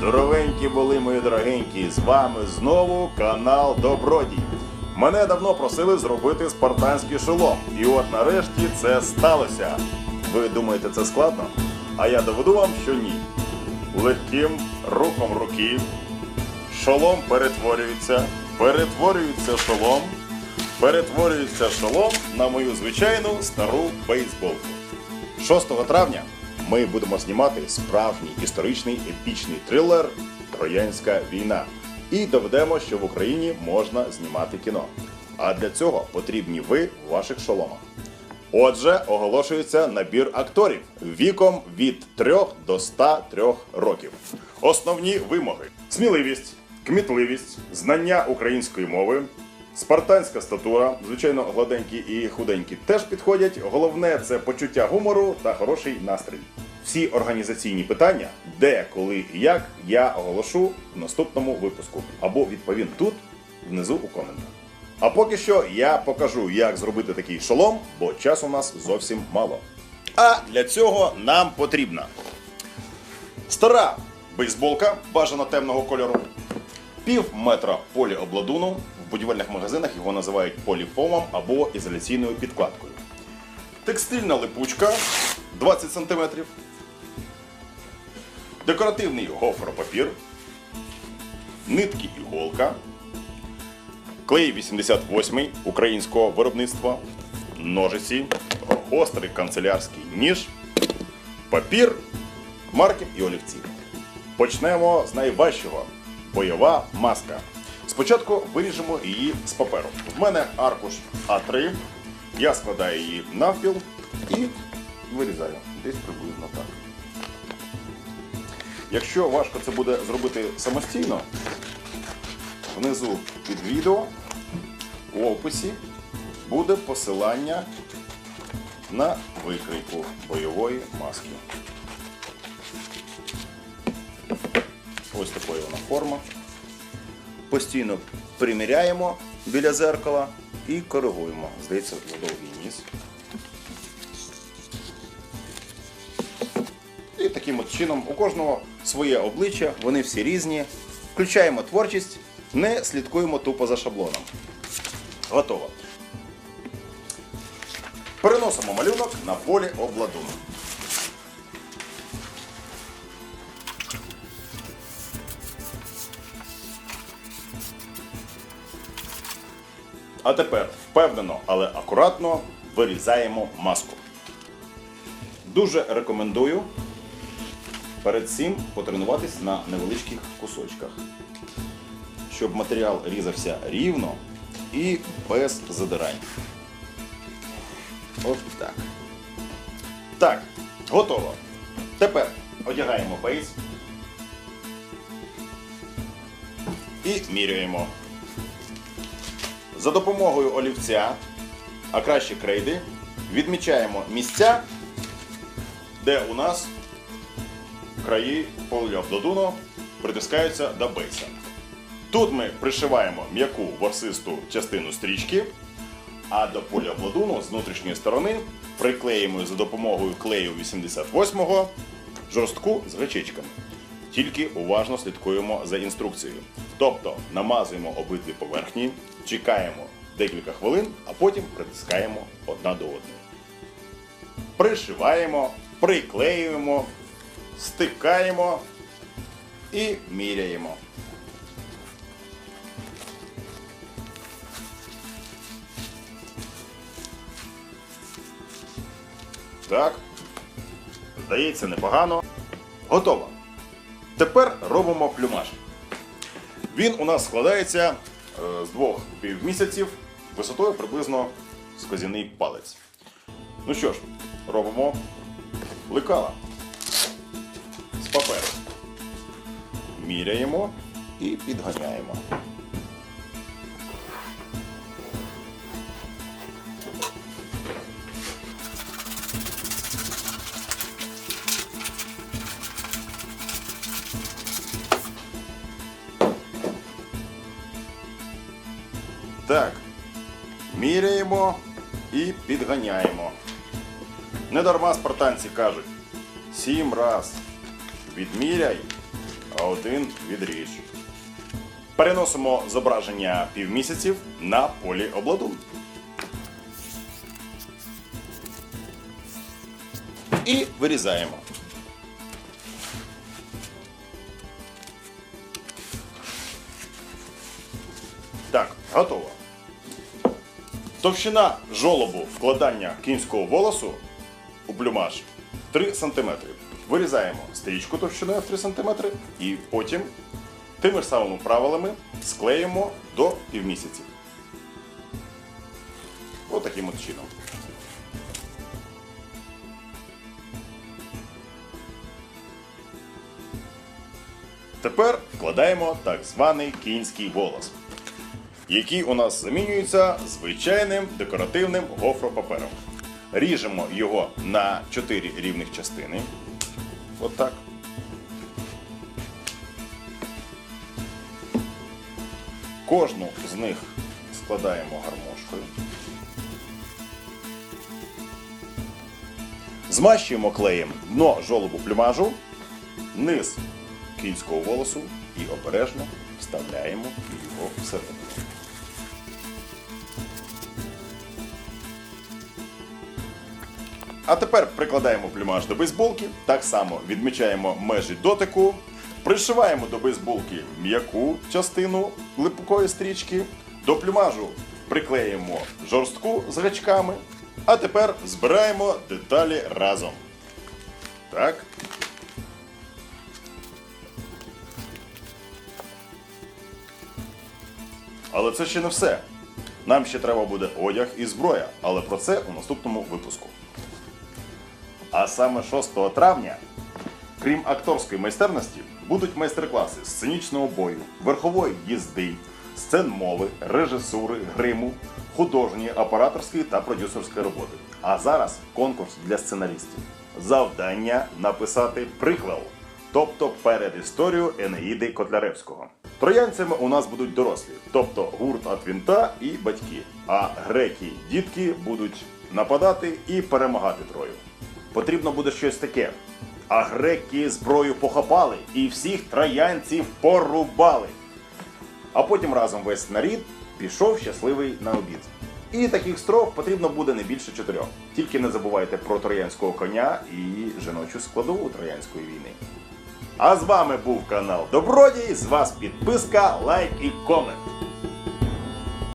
Здоровенькі були мої дорогенькі, з вами знову канал Добродій. Мене давно просили зробити спартанський шолом, і от нарешті це сталося. Ви думаєте, це складно? А я доведу вам, що ні. Легким рухом руки шолом перетворюється, перетворюється шолом, перетворюється шолом на мою звичайну стару бейсболку. 6 травня ми будемо знімати справжній історичний епічний трилер Троянська війна. І доведемо, що в Україні можна знімати кіно. А для цього потрібні ви в ваших шоломах. Отже, оголошується набір акторів віком від 3 до 103 років. Основні вимоги: сміливість, кмітливість, знання української мови, спартанська статура, звичайно, гладенькі і худенькі теж підходять. Головне це почуття гумору та хороший настрій. Всі організаційні питання, де, коли і як, я оголошу в наступному випуску або відповім тут, внизу у коментах. А поки що я покажу, як зробити такий шолом, бо часу у нас зовсім мало. А для цього нам потрібна стара бейсболка бажано темного кольору, пів метра поліобладуну. Будівельних магазинах його називають поліфомом або ізоляційною підкладкою. Текстильна липучка 20 см. Декоративний гофропапір, нитки іголка, клей 88 українського виробництва, ножиці, гострий канцелярський ніж, папір, маркер і олівці. Почнемо з найважчого бойова маска. Спочатку виріжемо її з паперу. В мене аркуш А3. Я складаю її навпіл і вирізаю десь приблизно так. Якщо важко це буде зробити самостійно, внизу під відео у описі буде посилання на викрійку бойової маски. Ось такої вона форма. Постійно приміряємо біля зеркала і коригуємо. Здається, довгий ніс. І таким от чином у кожного своє обличчя, вони всі різні. Включаємо творчість, не слідкуємо тупо за шаблоном. Готово. Переносимо малюнок на полі обладунок. А тепер впевнено, але акуратно вирізаємо маску. Дуже рекомендую перед цим потренуватись на невеличких кусочках, щоб матеріал різався рівно і без задирань. От так. Так, готово. Тепер одягаємо бейс і міряємо. За допомогою олівця, а краще крейди, відмічаємо місця, де у нас краї поліобладуну притискаються до бейса. Тут ми пришиваємо м'яку ворсисту частину стрічки, а до поліобладуну з внутрішньої сторони приклеїмо за допомогою клею 88-го жорстку з гачечками. Тільки уважно слідкуємо за інструкцією. Тобто намазуємо обидві поверхні, чекаємо декілька хвилин, а потім притискаємо одна до одної. Пришиваємо, приклеюємо, стикаємо і міряємо. Так. Здається, непогано. Готово. Тепер робимо плюмаж. Він у нас складається е, з двох півмісяців висотою приблизно з палець. Ну що ж, робимо лекала з паперу. Міряємо і підганяємо. Так. Міряємо і підганяємо. Недарма спартанці кажуть: сім раз відміряй, а один відріж. Переносимо зображення півмісяців на полі обладунку. І вирізаємо. Товщина жолобу вкладання кінського волосу у плюмаж 3 см. Вирізаємо стрічку товщиною в 3 см і потім тими ж самими правилами склеїмо до півмісяців. Отаким от чином. Тепер вкладаємо так званий кінський волос, який у нас замінюється звичайним декоративним гофропапером. Ріжемо його на 4 рівних частини. От так. Кожну з них складаємо гармошкою. Змащуємо клеєм дно жолобу плюмажу, низ кінського волосу і обережно вставляємо його всередину. А тепер прикладаємо плюмаж до бейсболки, так само відмічаємо межі дотику, пришиваємо до бейсболки м'яку частину липкої стрічки, до плюмажу приклеїмо жорстку з гачками, а тепер збираємо деталі разом. Так. Але це ще не все. Нам ще треба буде одяг і зброя, але про це у наступному випуску. А саме 6 травня, крім акторської майстерності, будуть майстер-класи сценічного бою, верхової їзди, сцен мови, режисури, гриму, художньої, операторської та продюсерської роботи. А зараз конкурс для сценаристів. Завдання написати приквел, тобто передісторію Енеїди Котляревського. Троянцями у нас будуть дорослі, тобто гурт від вінта і батьки. А греки, дітки будуть нападати і перемагати трою. Потрібно буде щось таке. А греки зброю похапали і всіх троянців порубали. А потім разом весь нарід пішов щасливий на обід. І таких строф потрібно буде не більше чотирьох. Тільки не забувайте про троянського коня і жіночу складову троянської війни. А з вами був канал Добродій. З вас підписка, лайк і комент.